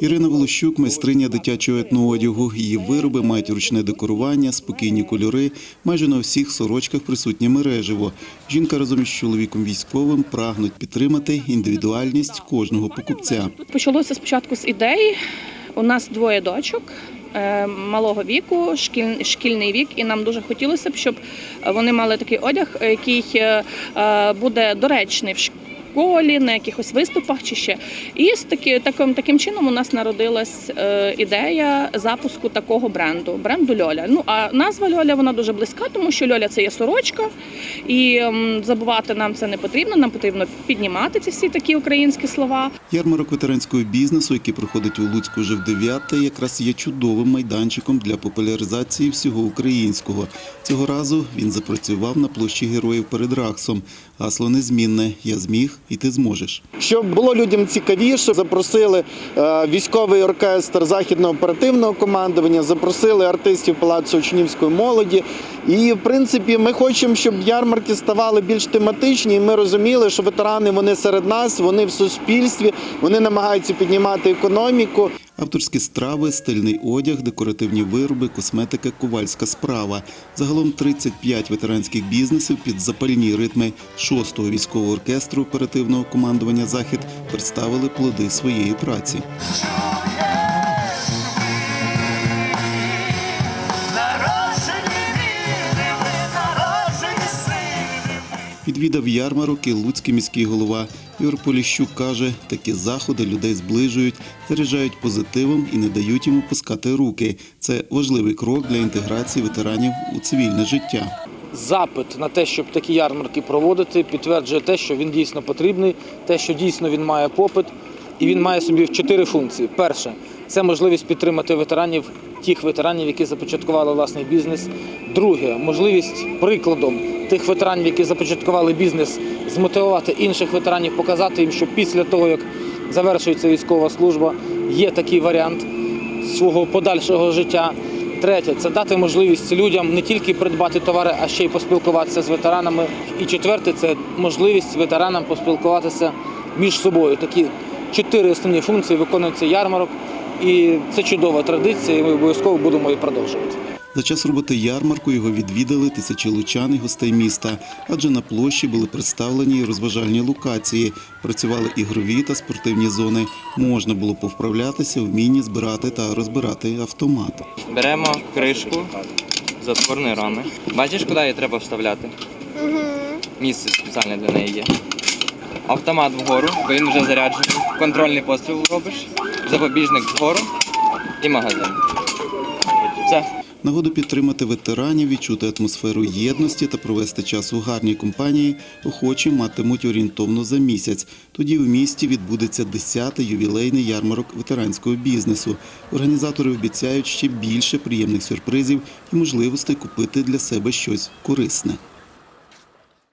Ірина Волощук, майстриня дитячого етноодягу. Її вироби мають ручне декорування, спокійні кольори. Майже на всіх сорочках присутнє мереживо. Жінка разом із чоловіком військовим прагнуть підтримати індивідуальність кожного покупця. Почалося спочатку з ідеї. У нас двоє дочок е, малого віку, шкіль, шкільний вік, і нам дуже хотілося б, щоб вони мали такий одяг, який е, е, буде доречний в школі, на якихось виступах чи ще. І з таки, таким, таким чином у нас народилась е, ідея запуску такого бренду, бренду Льоля. Ну а назва Льоля вона дуже близька, тому що Льоля це є сорочка, і забувати нам це не потрібно. Нам потрібно піднімати ці всі такі українські слова. Ярмарок ветеранського бізнесу, який проходить у Луцьку вже в дев'яте, якраз є чудовим майданчиком для популяризації всього українського. Цього разу він запрацював на площі героїв перед Раксом. Гасло незмінне Я зміг і ти зможеш. Щоб було людям цікавіше, запросили е, військовий оркестр західного оперативного командування, запросили артистів Палацу учнівської молоді. І в принципі, ми хочемо, щоб ярмарки ставали більш тематичні. І ми розуміли, що ветерани вони серед нас, вони в суспільстві, вони намагаються піднімати економіку. Авторські страви, стильний одяг, декоративні вироби, косметика, ковальська справа. Загалом 35 ветеранських бізнесів під запальні ритми 6-го військового оркестру оперативного командування Захід представили плоди своєї праці. Відвідав ярмарок і Луцький міський голова Ігор Поліщук каже, такі заходи людей зближують, заряджають позитивом і не дають йому пускати руки. Це важливий крок для інтеграції ветеранів у цивільне життя. запит на те, щоб такі ярмарки проводити, підтверджує те, що він дійсно потрібний, те, що дійсно він має попит, і він має собі чотири функції. Перше це можливість підтримати ветеранів, тих ветеранів, які започаткували власний бізнес. Друге можливість прикладом тих ветеранів, які започаткували бізнес, змотивувати інших ветеранів, показати їм, що після того, як завершується військова служба, є такий варіант свого подальшого життя. Третє це дати можливість людям не тільки придбати товари, а ще й поспілкуватися з ветеранами. І четверте це можливість ветеранам поспілкуватися між собою. Такі чотири основні функції виконується ярмарок, і це чудова традиція. і Ми обов'язково будемо її продовжувати. За час роботи ярмарку його відвідали тисячі лучан і гостей міста, адже на площі були представлені розважальні локації, працювали ігрові та спортивні зони. Можна було повправлятися, вмінні збирати та розбирати автомат. Беремо кришку затворної рами. Бачиш, куди її треба вставляти? Угу. Місце спеціальне для неї є. Автомат вгору, бо він вже заряджений. Контрольний постріл робиш, запобіжник вгору і магазин. Все. Нагоду підтримати ветеранів, відчути атмосферу єдності та провести час у гарній компанії охочі матимуть орієнтовно за місяць. Тоді в місті відбудеться 10-й ювілейний ярмарок ветеранського бізнесу. Організатори обіцяють ще більше приємних сюрпризів і можливостей купити для себе щось корисне.